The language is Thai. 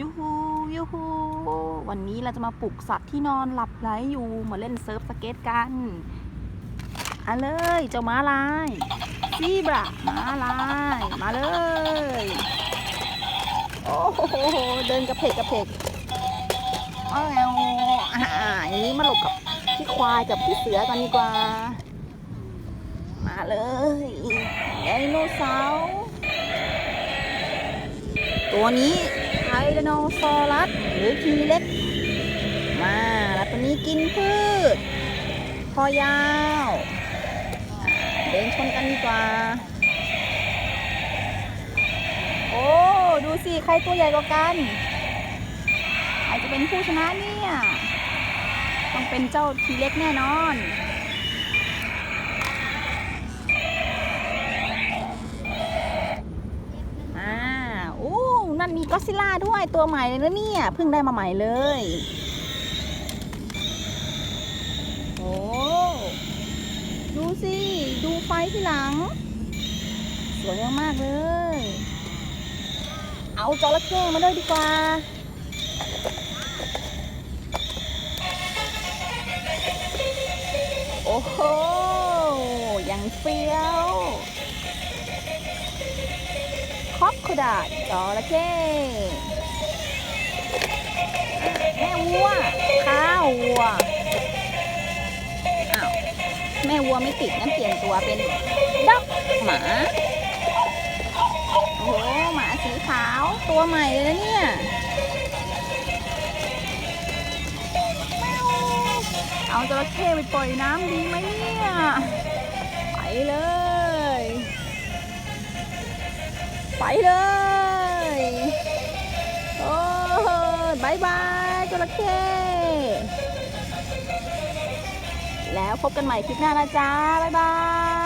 ยูฮูยูฮูวันนี้เราจะมาปลุกสัตว์ที่นอนหลับไหลอยู่มาเล่นเซิร์ฟสเก็ตกันอาเลยเจ้าม้าลายซีบราม้าลายมาเลย โอ้โหเดินกระเพกกระเพกเอ้าวอ่าอย่างนี้มาหลบกับพี่ควายกับพี่เสือกันดีกว่า มาเลยไดโนเสาร์ตัวนี้ ไทแรโนซอรัสหรือทีเล็ก มา แล้วตัวนี้กินพืช คอยาว เดินชนกันดีกว่า โอ้ ดูสิ ใครตัวใหญ่กว่ากันใครจะเป็นผู้ชนะเนี่ย ต้องเป็นเจ้าทีเล็กแน่นอน อ่าโอ้นั่นมี ก็ซิล่าด้วยตัวใหม่เลยนะเนี่ยเพิ่งได้มาใหม่เลยโอ้ดูสิดูไฟที่หลัง สวยมากเลย เอาจระเข้มาด้วยดีกว่าโอ้โหยังเฟี้ยว โคดาจระเข้แม่วัวข้าววัวอ้าวแม่วัวไม่ติดงั้นเปลี่ยนตัวเป็นด็อกหมาโอ้โหหมาสีขาวตัวใหม่เลยนะเนี่ยแมวเอาจระเข้ไปปล่อยน้ำดีไหมเนี่ย ไปเลยโอ้ยบายบายจระเข้แล้วพบกันใหม่คลิปหน้านะจ๊ะบายบาย